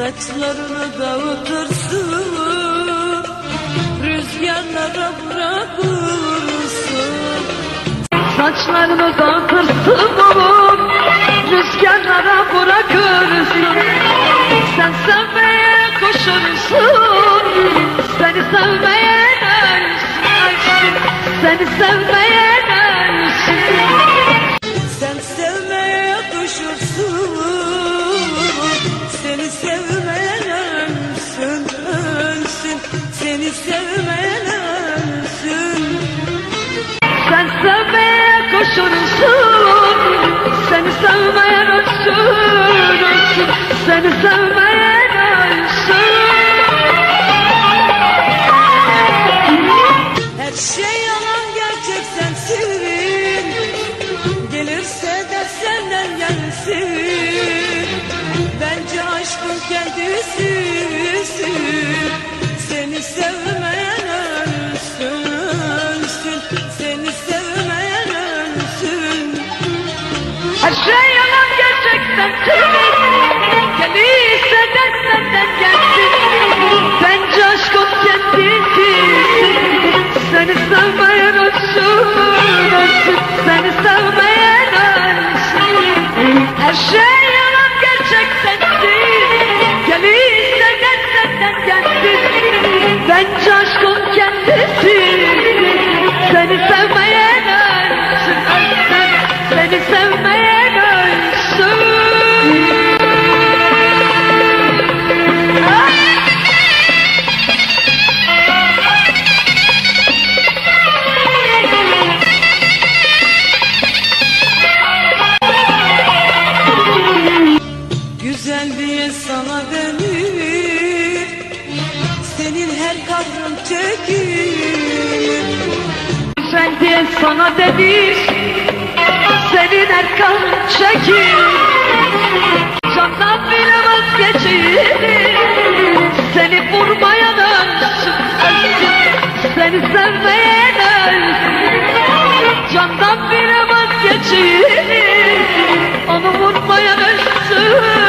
Saçlarını dağıtırsın Rüzgarlara bırakırsın. Saçlarını dağıtırsın Rüzgarlara bırakırsın. Sen sevmeye koşursun Seni sevmeye ölsün Seni sevmeye Seni sevmeyen Her yalan gerçekten değil Gelirse de senden gelsin. Bence aşkın kendisisin Seni sevmeyen ölsün, ölsün Seni sevmeyen Güzel diye sana denir. Senin her kahrın çekir Güzel diye sana denir. Senin her kahrın çekir. Candan bile vazgeçir. Seni vurmaya dönsün Seni sevmeye dönsün Candan bile vazgeçir. Onu vurmaya dönsün